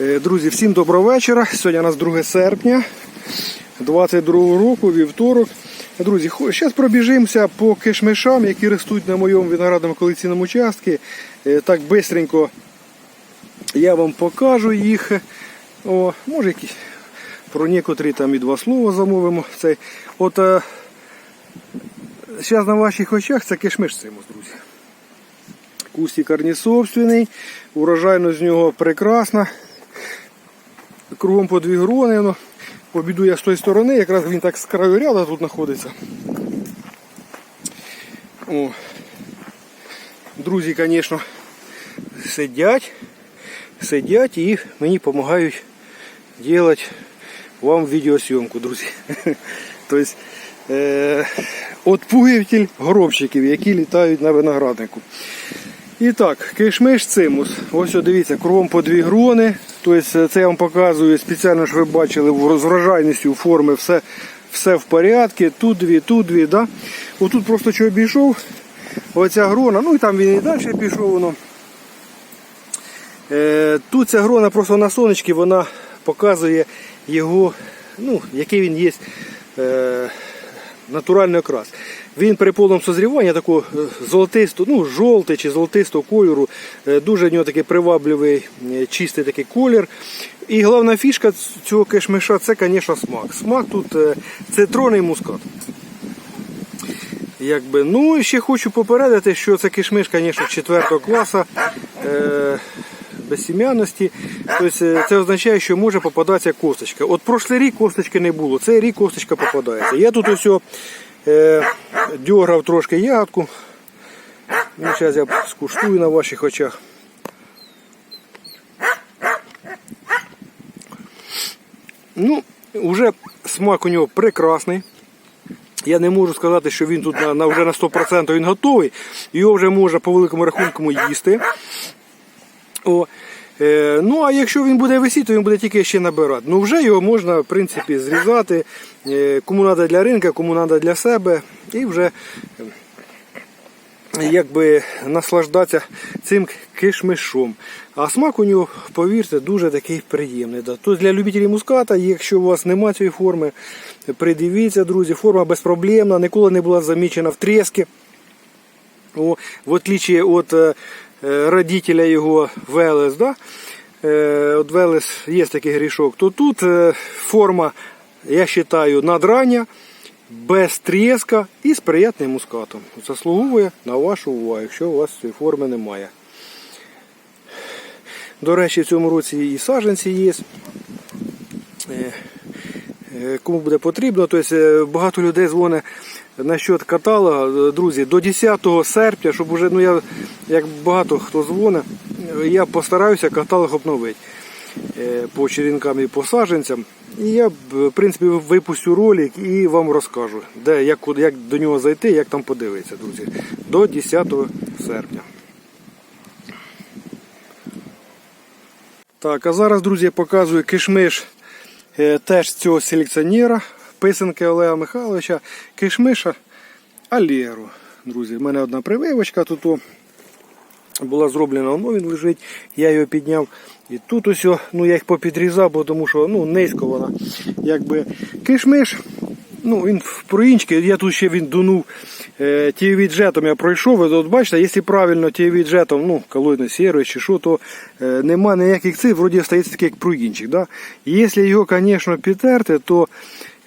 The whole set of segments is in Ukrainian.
Е, Друзі, всім доброго вечора. Сьогодні у нас 2 серпня 22 року, вівторок. Друзі, зараз пробіжимося по кишмишам, які ростуть на моєму виноградному колекційному участку. Е, Так бистренько я вам покажу їх. О, може якісь про некоторі там і два слова замовимо. Цей. От зараз на ваших очах це кишмиш цимус, друзі. Кустик корнісобственний, урожайність з нього прекрасна. Кругом по дві грони. Ну, обіду я з тої сторони, якраз він так з краю ряду тут знаходиться. О. Друзі, звісно, сидять, сидять і мені допомагають робити вам відеосйомку, друзі. Тобто, е, отпугіватель горобчиків, які літають на винограднику. І так, кишмиш цимус. Ось дивіться, кругом по дві грони. Тобто це я вам показую спеціально, щоб ви бачили з врожайністю форми все, все в порядку. Тут дві, тут дві. Да? Отут просто що обійшов. Оця грона, ну і там він і далі пішов воно. Е, тут ця грона просто на сонечки, вона показує його, ну, який він є е, натуральний окрас. Він при повному созріванні такого золотистого, ну, жовтий чи золотистого кольору, е, дуже в нього такий привабливий, е, чистий такий колір. І головна фішка цього кишмиша це, звісно, смак. Смак тут е, цитронний мускат. Якби, ну ще хочу попередити, що це кишмиш, звісно, 4 класу е, безсім'яності. Тобто е, це означає, що може попадатися косточка. От прошлий рік косточки не було, цей рік косточка попадається. Я тут ось е, дьограв трошки ягодку. Ну, Зараз я скуштую на ваших очах. Ну, вже смак у нього прекрасний. Я не можу сказати, що він тут на, на вже на 100% він готовий. Його вже можна по великому рахунку їсти. О, е, ну, а якщо він буде висіти, то він буде тільки ще набирати. Ну, вже його можна, в принципі, зрізати. Е, кому треба для ринка, кому треба для себе. І вже е, якби наслаждатися цим кишмишом. А смак у нього, повірте, дуже такий приємний. Тобто для любителів муската, якщо у вас немає цієї форми, придивіться, друзі, форма безпроблемна, ніколи не була замічена в тріски. В отличие е, е, родителя його Велес, да? е, от Велес є такий грішок, то тут е, форма, я вважаю, надрання, без тріска і з приятним мускатом. Заслуговує на вашу увагу, якщо у вас цієї форми немає. До речі, в цьому році і саджанці є. Е, е, Кому буде потрібно, тобто е, багато людей дзвонить насчет каталога. Друзі, до 10 серпня, щоб уже, ну я, як багато хто дзвонить, я постараюся каталог обновити е, по черенкам і по саджанцям. І я, в принципі, випустю ролик і вам розкажу, де, як, як до нього зайти, як там подивитися, друзі. До 10 серпня. Так, а зараз, друзі, я показую кишмиш е, теж цього селекціонера, писанки Олега Михайловича, кишмиша Алєру. Друзі, в мене одна прививочка тут була зроблена, воно він лежить, я його підняв. І тут ось, ну я їх попідрізав, бо тому що ну, низько вона. Якби кишмиш, ну він в проінчки, я тут ще він дунув е, тієвіджетом я пройшов. І От бачите, якщо правильно тієвіджетом, ну, колойно сірою чи що, то е, нема ніяких цифр, вроді стається такий як проїнчик. Да? Якщо його, звісно, підтерти, то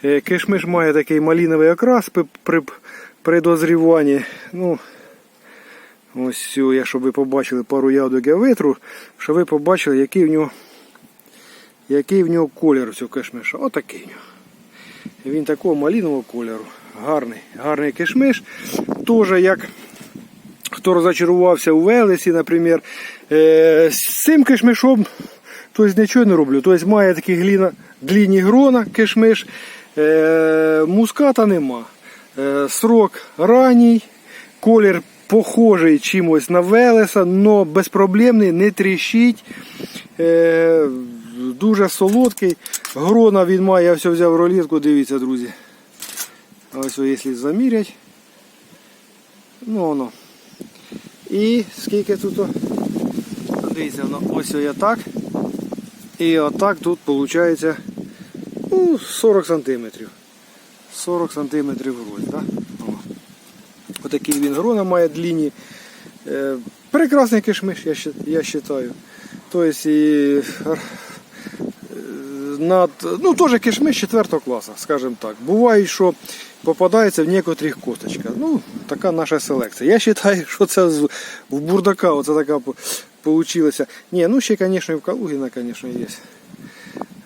кишмиш має такий маліновий окрас при, при, дозріванні. Ну, Ось цю, я щоб ви побачили пару ягодок я витру, щоб ви побачили, який в нього який в нього колір цього кишмиша. Отакий. Він такого малинового кольору. Гарний, гарний кишмиш. Теж як хто розочарувався у Велесі, наприклад, е, з цим кишмишом тобто, нічого не роблю. Тобто має такі гліна, длінні грона кишмиш, е, муската нема. Е, срок ранній, колір похожий чимось на Велеса, але безпроблемний, не тріщить. Е, дуже солодкий. Грона він має, я все взяв ролетку, дивіться, друзі. Ось якщо замірять. Ну воно. І скільки тут? Дивіться, воно ось я так. І отак тут виходить ну, 40 сантиметрів. 40 сантиметрів гроздь, да? Отакий він грона має длінні. Е, прекрасний кишмиш, я, я вважаю. Тобто і е, над, ну теж кишмиш 4 класу, скажімо так. Буває, що попадається в некоторих косточка. Ну, така наша селекція. Я вважаю, що це в бурдака оце така вийшла. Ні, ну ще, звісно, і в Калугіна, звісно, є.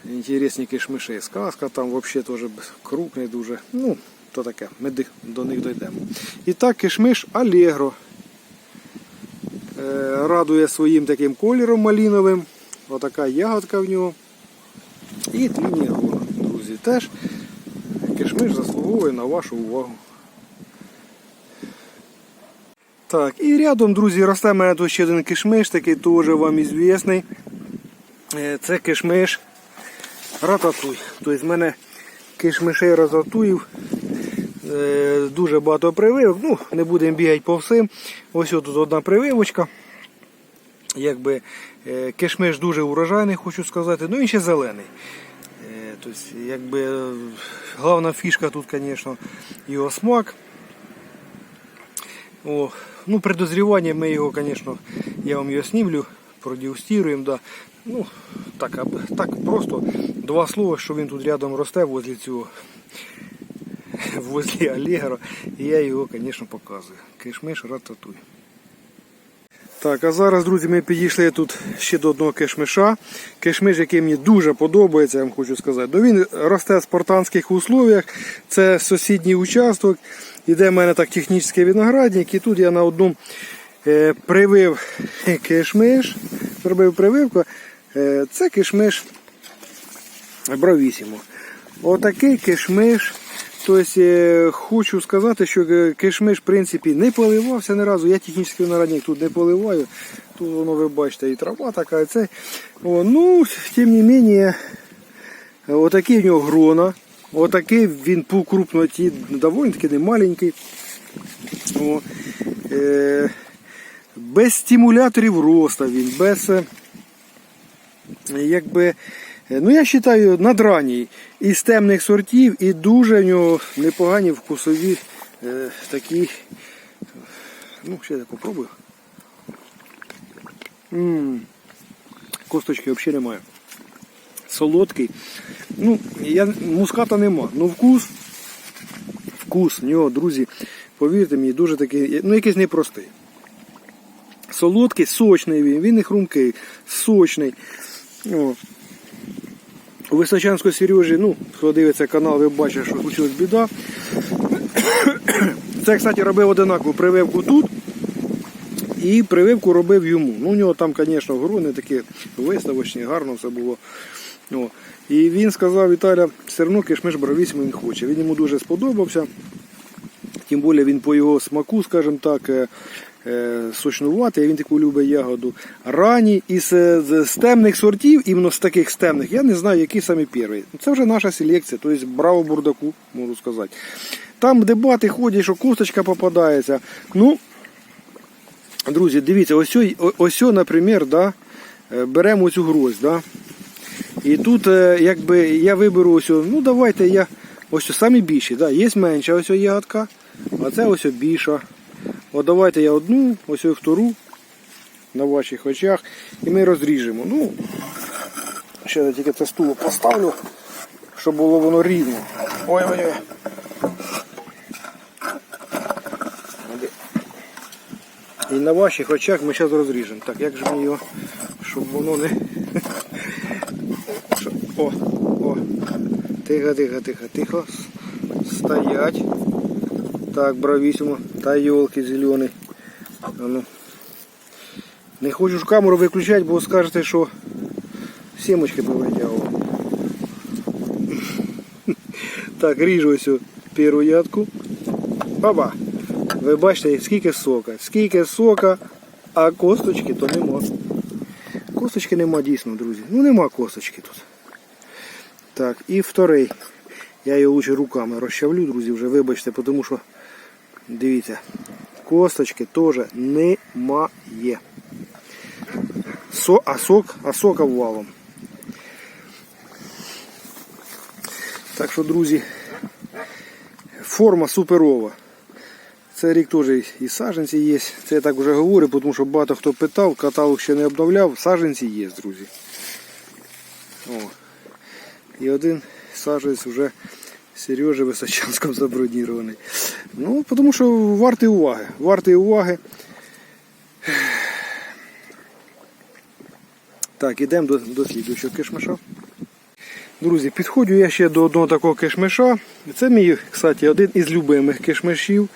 Інтересні кишмиші. Сказка там взагалі теж крупний дуже. Ну, то таке, ми до них дійдемо. І так, кишмиш Алегро. Е, радує своїм таким кольором маліновим. Отака ягодка в нього. І длінні грона, друзі. Теж кишмиш заслуговує на вашу увагу. Так, і рядом, друзі, росте мене тут ще один кишмиш, такий теж вам ізвісний. Е, Це кишмиш рататуй. Тобто в мене кишмишей рататуїв е, дуже багато прививок. Ну, не будемо бігати по всім. Ось тут одна прививочка. Якби е, кишмиш дуже урожайний, хочу сказати. Ну він ще зелений. Е, Тобто, якби головна фішка тут, звісно, його смак. О, ну, при ми його, звісно, я вам його снімлю, продегустируємо. Да. Ну, так, так просто два слова, що він тут рядом росте возле цього, возле Алегро. І я його, звісно, показую. Кишмиш рататуй. Так, а зараз, друзі, ми підійшли тут ще до одного кишмиша. Кишмиш, який мені дуже подобається, я вам хочу сказати. Ну, він росте в спартанських условіях. Це сусідній участок. Іде в мене так технічний виноградник. І тут я на одному е, привив кишмиш. Зробив прививку. Е, це кишмиш бравісімо. Отакий кишмиш. Тобто, хочу сказати, що е, кишмиш в принципі не поливався ні разу. Я технічний виноградник тут не поливаю. Тут воно ви бачите і трава така, і це. О, ну, тим не менше, отакий в нього грона. Отакий він по крупноті, доволі таки не маленький. О, е, без стимуляторів росту він, без. Якби, е, ну я вважаю, надраній із темних сортів і дуже в нього непогані вкусові е, такі. Ну, ще я попробую. м Косточки взагалі немає. Солодкий. Ну, я, муската нема. Ну вкус. Вкус в нього, друзі, повірте мені, дуже такий, ну якийсь непростий. Солодкий, сочний він, він не хрумкий, сочний. О. У Височанського Сережі, ну, хто дивиться канал, ви бачите, що случилась біда. Це, кстати, робив одинакову прививку тут. І прививку робив йому. Ну, у нього там, звісно, грони такі виставочні, гарно все було. О. І він сказав, Віталя, все одно кишмиш бровісьмо він хоче. Він йому дуже сподобався. Тим більше він по його смаку, скажімо так, е, сочнуватий, він таку любить ягоду. Рані із е, з темних сортів, іменно з таких з темних, я не знаю, який саме перший. Це вже наша селекція, тобто браво бурдаку, можу сказати. Там дебати ходять, що косточка попадається. Ну, друзі, дивіться, ось, ось, наприклад, да, е, беремо цю гроздь. Да, і тут, якби я виберу ось, ну давайте я ось самі більші, да, є менша ось ягодка, а це ось більша. От давайте я одну, ось втору на ваших очах і ми розріжемо. Ну, ще я тільки це стуло поставлю, щоб було воно рівно. Ой-ой-ой. І на ваших очах ми зараз розріжемо. Так, як же ми його, щоб воно не. О, о. Тихо, тихо, тихо, тихо. Стоять. Так, бравісимо. Та йолки зелений. Ну. Не хочу ж камеру виключати, бо скажете, що сімочки повитягував. Так, ріжу ось першу ядку. Баба. Ви бачите, скільки сока. Скільки сока, а косточки то нема. Косточки нема дійсно, друзі. Ну нема косточки тут. Так, і вторий. Я його лучше руками розчавлю, друзі, вже вибачте, тому що Дивіться, косточки теж немає. Со, а сок, а сока валом. Так що, друзі, форма суперова. Це рік теж і саженці є. Це я так вже говорю, тому що багато хто питав, каталог ще не обновляв, саженці є, друзі. О. І один саженець вже Сережа Височанськом забронірований. Ну, тому що вартий уваги. Вартий уваги. Так, ідемо до, до слідуючого кишмиша. Друзі, підходжу я ще до одного такого кишмиша. Це мій, кстати, один із любимих кишмишів.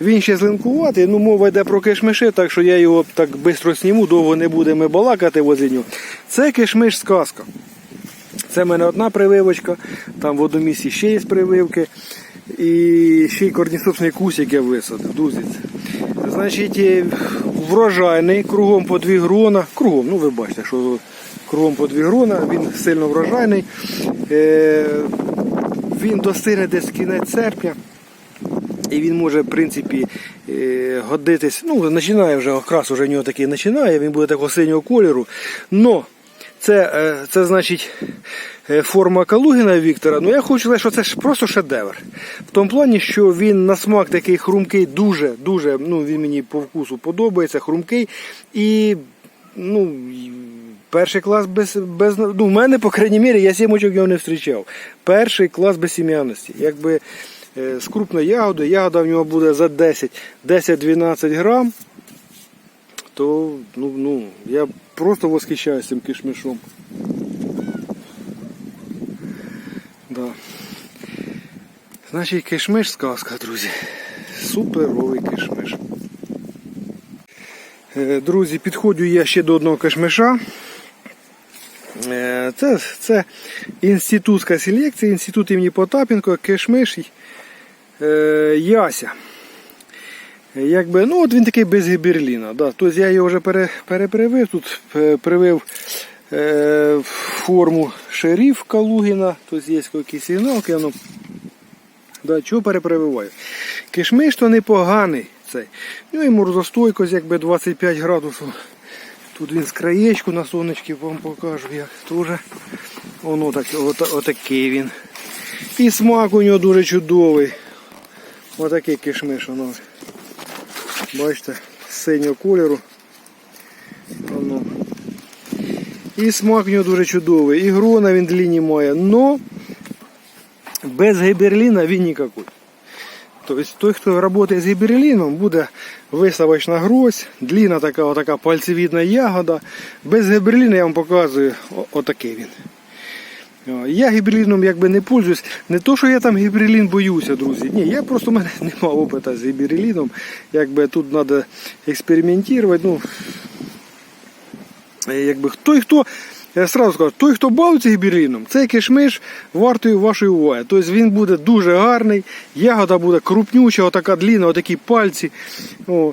Він ще злинкуватий, ну мова йде про кишмиші, так що я його так швидко сніму, довго не будемо балакати возле нього. Це кишмиш сказка. Це в мене одна прививочка, там в одному місці ще є прививки. І ще й корнісопсний кусик я висадив. Друзі. Значить, е, врожайний, кругом по дві грона. Кругом, ну ви бачите, що кругом по дві грона, він сильно врожайний. Е, Він достигне десь кінець серпня. І він може, в принципі, е, годитись. Ну, починає вже окрас уже в нього такий починає, він буде такого синього кольору. Но це, е, це значить е, форма Калугіна Віктора. Ну я хочу сказати, що це ж просто шедевр. В тому плані, що він на смак такий хрумкий, дуже, дуже, ну він мені по вкусу подобається, хрумкий. І ну, перший клас без, без. Ну, в мене, по крайній мірі, я сімочок його не зустрічав. Перший клас без сім'яності. Якби е, з крупної ягоди, ягода в нього буде за 10 10-12 грам то ну, ну, я просто восхищаюсь цим кишмишом. Да. Значить, кишмиш сказка, друзі. Суперовий кишмиш. Е, Друзі, підходжу я ще до одного кишмиша. Е, Це, це інститутська селекція, інститут імені Потапенко, кишмиш е, Яся. Якби, ну от він такий без гіберліна. Да. Тобто я його вже пере, перепривив, тут е, привив е, форму шериф Калугіна, тобто є якісь сигналки. Ну, да, чого перепрививаю? Кишмиш то непоганий цей. Ну і морозостойкость якби 25 градусів. Тут він з краєчку на сонечки вам покажу, як теж. Воно так, от, отакий він. І смак у нього дуже чудовий. Отакий кишмиш воно. Бачите, синього кольору. Воно. І смак в нього дуже чудовий. І грона він длинні має, но без гіберліна він ніякий. Тобто той, хто працює з гіберліном, буде виставочна грозь, длинна така, отака пальцевідна ягода. Без гіберліна я вам показую отакий він. Я гіберліном якби не пользуюсь. Не то, що я там гіберлін боюся, друзі. Ні, я просто в мене немає опиту з гіберліном. Якби тут треба експериментувати. Ну, е, якби той, хто. Я сразу скажу, той, хто бавиться гіберліном, цей кишмиш вартує вашої уваги. Тобто він буде дуже гарний, ягода буде крупнюча, отака длінна, отакі пальці. О.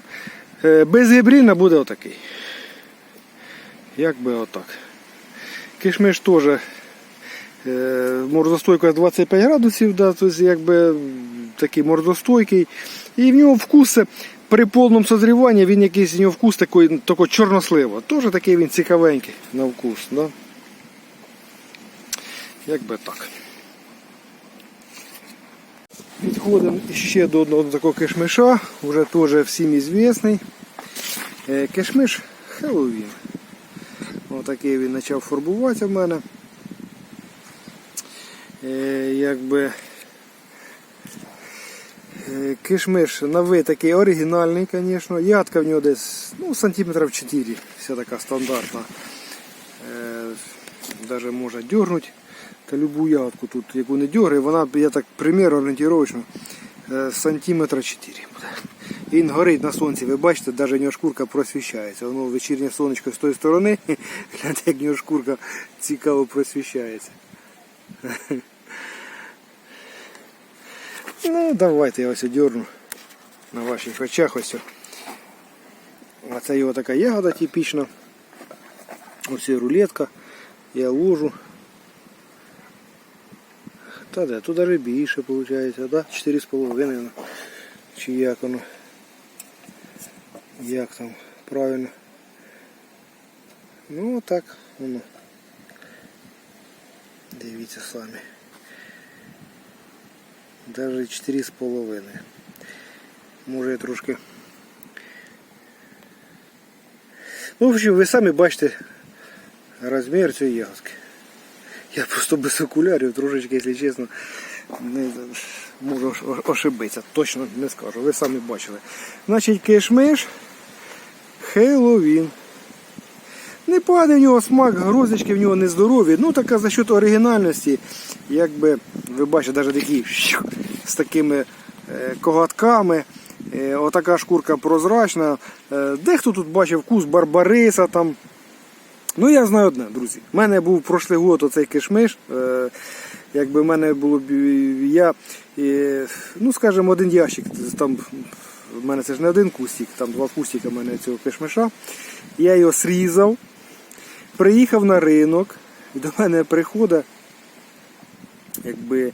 Е, Без гіберліна буде отакий. Якби отак. Кишмиш теж Е, 25 градусів, да, тобто якби такий морозостойкий. І в нього вкус е, при повному созріванні він якийсь у нього вкус такий, такий чорнослива. Теж такий він цікавенький на вкус. Да? Якби так. Підходимо ще до одного такого кишмиша, вже теж всім ізвісний. Е, Кишмиш Хеллоуін. Отакий він почав фарбуватися в мене. Е, якби е, кишмиш новий такий оригінальний, звісно. Ядка в нього десь ну, сантиметрів 4, вся така стандартна. Е, Даже можна дергнути. Та любу ягодку тут, яку не дергає, вона, я так примір орієнтировочно, сантиметра 4 буде. Він горить на сонці, ви бачите, навіть у нього шкурка просвіщається. Воно вечірнє сонечко з тої сторони, як у нього шкурка цікаво просвіщається. Ну, давайте я ось одерну на ваших очах ось. А це його така ягода типічна. Ось і рулетка. Я ложу. Та де, тут даже більше виходить, да? 4,5. Чи як воно? Як там правильно? Ну так воно. Дивіться самі. Навіть 4,5. Може я трошки. Ну, в общем, ви самі бачите розмір цієї ягодки. Я просто без окулярів трошечки, якщо чесно, не можу ошибитися. Точно не скажу. Ви самі бачили. Значить, кишмиш, Хеллоуін. Непоганий в нього смак, грозочки в нього нездорові. Ну така за счет оригінальності, якби ви бачите, навіть такі з такими е, когатками. Е, отака шкурка прозрачна. Е, дехто тут бачив вкус барбариса там. Ну я знаю одне, друзі. У мене був прошлий год оцей кишмиш. Якби в мене було б я, ну скажімо, один ящик. Там, в мене це ж не один кустик, там два кустика в мене цього кишмиша. Я його срізав, приїхав на ринок, і до мене приходить якби,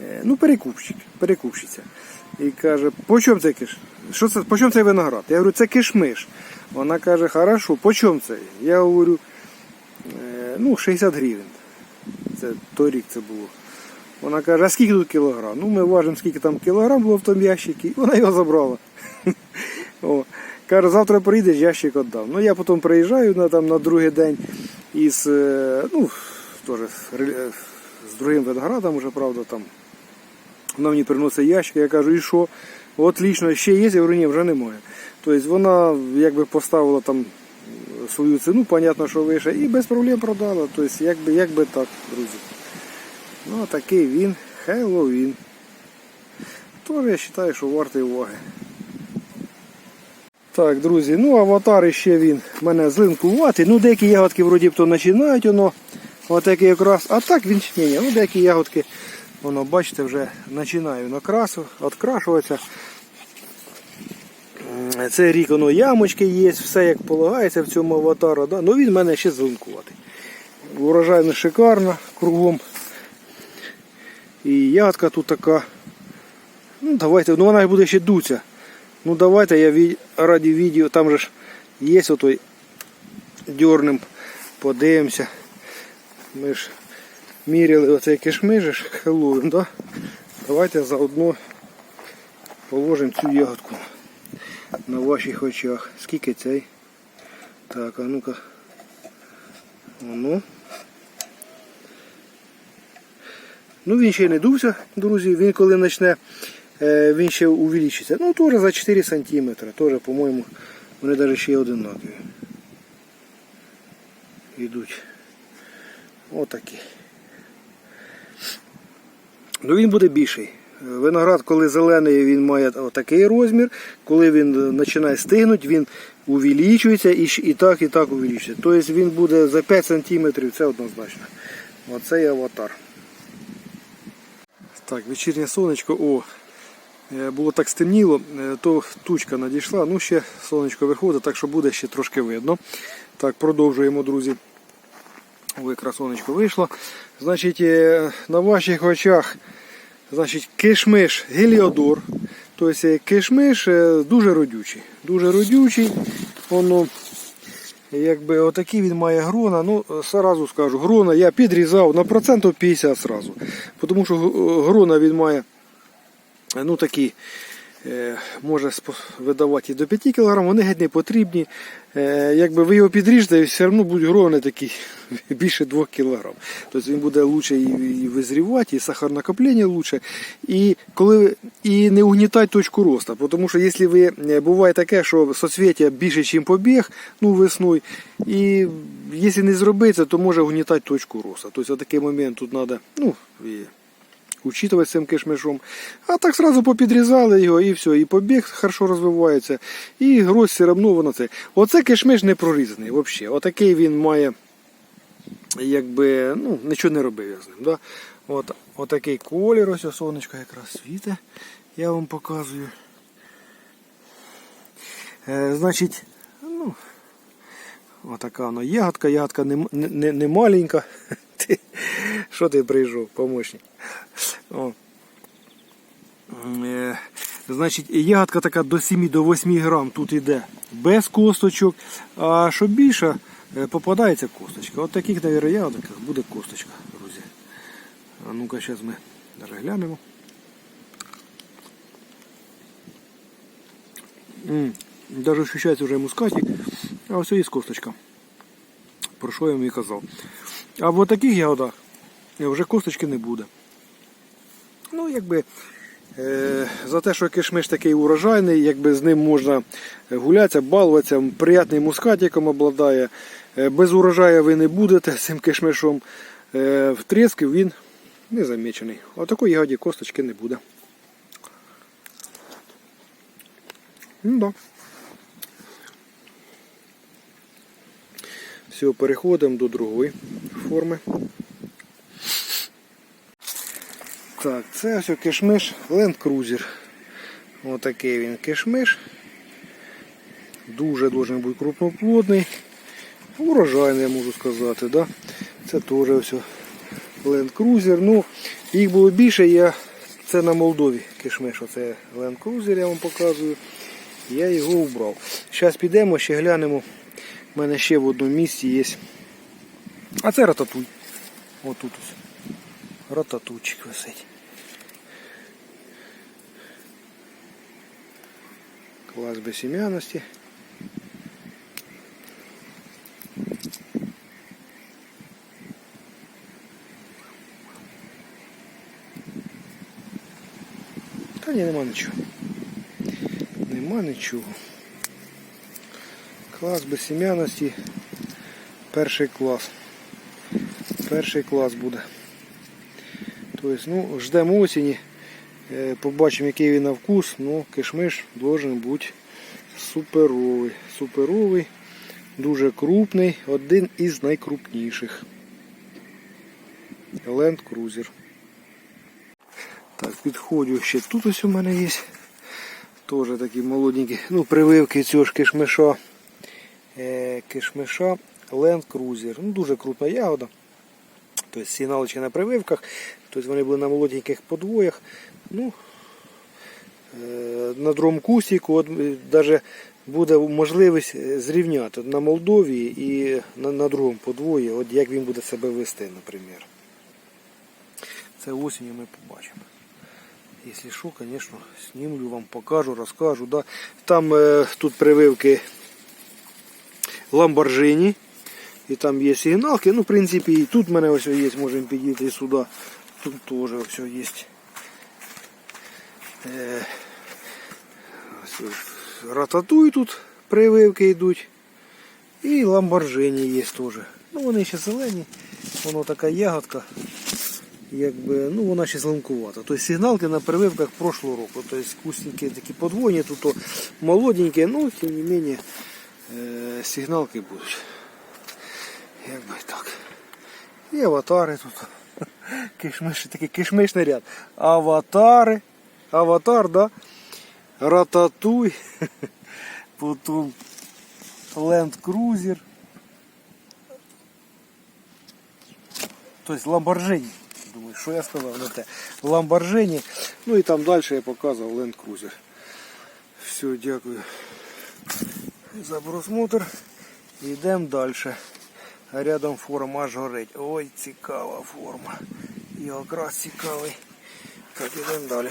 е, ну, перекупщик, перекупщиця. І каже, по чому цей киш? Що це, по чому цей виноград? Я говорю, це кишмиш. Вона каже, хорошо, по чому це? Я говорю, «Е, ну, 60 гривень. Це той рік це було. Вона каже, а скільки тут кілограм? Ну, ми важимо, скільки там кілограм було в тому ящику, і вона його забрала. Каже, завтра прийдеш, ящик віддав. Ну, я потім приїжджаю на, там, на другий день із, е, ну, теж е, з другим виноградом, уже, правда, там. Вона мені приносить ящик, я кажу, і що? Отлично, ще є, я говорю, ні, вже немає. Тобто вона якби поставила там свою ціну, понятно, що вище, і без проблем продала. Тобто, якби, якби так, друзі. Ну, такий він, Хеллоуін. Теж я вважаю, що вартий уваги. Так, друзі, ну аватар ще він мене злинкуватий. Ну, деякі ягодки вроді б то починають воно. Отакі якраз. А так він ні, ні, ну деякі ягодки, воно, бачите, вже починаю накрасу, відкрашуватися. Цей рік воно ямочки є, все як полагається в цьому аватару. Да? Ну він в мене ще злинкуватий. Урожайно шикарно кругом. І ягодка тут така. Ну давайте, ну вона буде ще дуться. Ну давайте я раді відео, там же ж є отой дьорнем, подивимося. Ми ж міряли оцей кишмиш Хеллоуін, да? Давайте заодно положимо цю ягодку на ваших очах. Скільки цей? Так, а ну-ка. Воно. Ну він ще не дувся, друзі. Він коли почне, він ще увеличиться. Ну теж за 4 см. Теж, по-моєму, вони навіть ще одинакові. Йдуть. Отакі. Ну він буде більший. Виноград, коли зелений, він має отакий розмір. Коли він починає стигнути, він увеличується і, і так, і так увеличується. Тобто він буде за 5 см, це однозначно. Оцей аватар. Так, вечірнє сонечко. О, е, було так стемніло, е, то тучка надійшла. Ну, ще сонечко виходить, так що буде ще трошки видно. Так, продовжуємо, друзі. Ой, якраз сонечко вийшло. Значить, е, на ваших очах значить, кишмиш геліодор. Тобто е, кишмиш е, дуже родючий. Дуже родючий. Воно, якби отакі він має грона. Ну, е, сразу скажу, грона я підрізав на процентів 50 сразу. Тому що грона він має е, ну, такі, е, може видавати і до 5 кг, вони геть не потрібні. Е, якби ви його підріжете, все одно будуть грони такі більше 2 кг. Тобто він буде лучше і, визрівати, і сахарнакоплення лучше. І, коли, і не угнітати точку росту. Тому що якщо ви е, буває таке, що соцвіття більше, ніж побіг, ну весною, і якщо не зробити то може угнітати точку росту. Тобто такий момент тут треба, ну, з цим кишмишом. А так сразу попідрізали його і все, і побіг хорошо розвивається, і гроздь все одно воно це. Оце кишмиш не прорізаний взагалі. Отакий він має, якби, ну, нічого не робив я з ним. Да? От, отакий колір, ось сонечко якраз світе, я вам показую. Е, значить, ну, отака воно ягодка, ягодка не, не, не маленька ти що ти прийшов, помощник. О. Е, э, значить, ягодка така до 7-8 до грам тут йде без косточок. А що більше, э, попадається косточка. От таких, мабуть, ягодках буде косточка, друзі. А ну-ка, зараз ми розглянемо. Даже ощущається вже мускатик, а все і косточка. Про що я вам і казав. А в таких ягодах вже косточки не буде. Ну, якби е, за те, що кишмиш такий урожайний, якби з ним можна гулятися, балуватися, приятним мускатиком обладає. Е, без урожаю ви не будете цим кишмишом. Е, в тріски він не замічений. А такої ягоді косточки не буде. Ну да. Все, переходимо до другої форми. Так, це ось кишмиш Land Cruiser. Отакий він кишмиш. Дуже должен бути крупноплодний. Урожайний, я можу сказати. Да? Це теж ось Land Cruiser. Ну, їх було більше, я це на Молдові кишмиш. Оце Land Cruiser я вам показую. Я його убрав. Зараз підемо, ще глянемо. У мене ще в одному місці є. А це рататуй. Отут ось. Рататуйчик висить. Клас безсім'яності. Та ні, нема нічого. Нема нічого. Клас безсім'яності. Перший клас. Перший клас буде. Тобто, ну, ждемо осені. Е, Побачимо, який він на вкус. Ну, кишмиш должен бути суперовий. Суперовий, дуже крупний, один із найкрупніших. Land Cruiser. Так, підходжу ще тут ось у мене є. Теж такі молоденькі, ну, прививки цього ж кишмиша. Е, кишмиша Land Cruiser. Ну, дуже крупна ягода. Тобто сигналочки на прививках. Тобто вони були на молоденьких подвоях. Ну, е, на другому кусіку навіть буде можливість е, зрівняти на Молдові і на, на другому подвої, от як він буде себе вести, наприклад. Це осінню ми побачимо. Якщо що, звісно, знімлю вам, покажу, розкажу. Да. Там е, тут прививки Ламборджині. І там є сигналки. Ну, в принципі, і тут в мене ось є, можемо підійти сюди. Тут теж ось є. Е, рататуй тут прививки йдуть. І ламборджині є теж. Ну вони ще зелені. Воно така ягодка. Якби, ну вона ще зеленкувата. Тобто сигналки на прививках прошлого року. Тобто кустики такі подвойні, тут молоденькі, ну тим не менше е, сигналки будуть. Якби так. І аватари тут. Кишмиш, такий кишмишний ряд. Аватари. Аватар, да? Рататуй. Потім Land Cruiser. Тобто Lamborghini. Думаю, що я сказав, не те. Lamborghini. Ну і там далі я показував Land Cruiser. Все, дякую за просмотр. Йдемо далі. Рядом форма аж горить. Ой, цікава форма. І якраз цікавий. Так, йдемо далі.